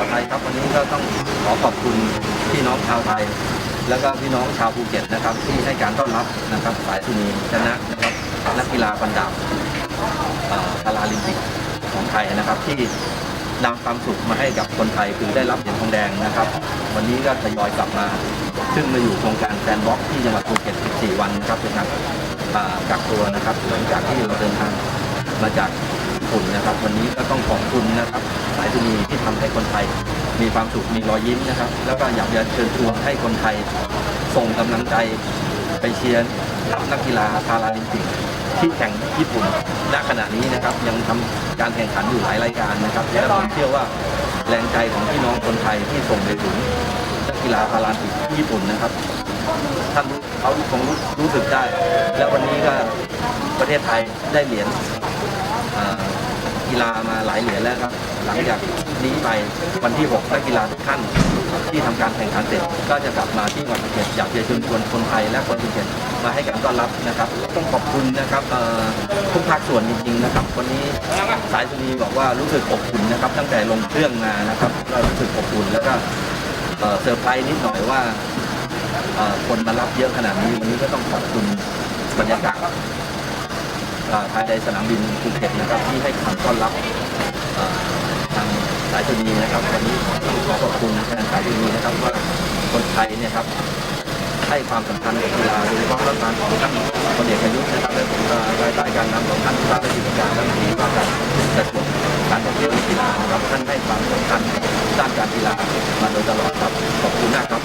าวไทยครับวันนี้ก็ต้องขอขอบคุณพี่น้องชาวไทย แล้วก็พี่น้องชาวภูเก็ตนะครับ ที่ให้การต้อนรับนะครับสายสุนีชนะนะครับนักกีฬาบันดาบพาราลิมปิกของไทยนะครับ ที่นำความสุขมาให้กับคนไทยคือได้รับเหรียญทองแดงนะครับ วันนี้ก็ทยอยกลับมา ซึ่งมาอยู่โครงการแซนบ็อกที่จังหวัดภูเก็ต 14 วันนะครับเป็นการอ่ากักตัวนะครับหลังจากที่เราเดินทางมาจากญี่ปุ่นนะครับ วันนี้ก็ต้องขอบคุณนะครับ สายสุนีที่ทำให้คนไทย มีความสุขมีรอยยิ้มนะครับ แล้วก็อยากจะเชิญชวนให้คนไทยส่งกำลังใจไปเชียร์นักกีฬาพาราลิมปิกที่แข่งญี่ปุ่นณขณะนี้นะครับ ยังทำการแข่งขันอยู่หลายรายการนะครับและผมเชื่อว่าแรงใจของพี่น้องคนไทยที่ส่งไปถึงนักกีฬาพาราลิมปิกที่ญี่ปุ่นนะครับท่านรู้เขาคงรู้รู้สึกได้ แล้ววันนี้ก็ประเทศไทยได้เหรียญ กีฬามาหลายเหรียญแล้วครับ หลังจากนี้ไปวันที่6นักกีฬาทุกท่านที่ทำการแข่งขันเสร็จก็จะกลับมาที่จังหวัดภูเก็ตอยากจะเชิญชวนคนไทยและคนภูเก็ตมาให้การต้อนรับนะครับ ต้องขอบคุณนะครับทุกภาคส่วนจริงๆนะครับ วันนี้สายสุนีบอกว่ารู้สึกอบอุ่นนะครับ ตั้งแต่ลงเครื่องมานะครับก็รู้สึกอบอุ่นแล้วก็เซอร์ไพรส์นิดหน่อยว่าคนมารับเยอะขนาดนี้วันนี้ก็ต้องขอบคุณบรรยากาศ ภายในสนามบินภูเก็ตนะครับที่ให้ความต้อนรับทางสายชนีนะครับวันนี้ต้องขอขอบคุณทางสายชนีนะครับว่าคนไทยเนี่ยครับให้ความสำคัญกับกีฬาโดยเฉพาะรัฐบาลของท่านพลเอกประยุทธ์นะครับและผมก็ภายใต้การนำของท่านผู้ว่าราชการรัฐมนตรีว่าการกระทรวงการท่องเที่ยวและกีฬาครับท่านให้ความสำคัญด้านการกีฬามาโดยตลอดครับขอบคุณมากครับ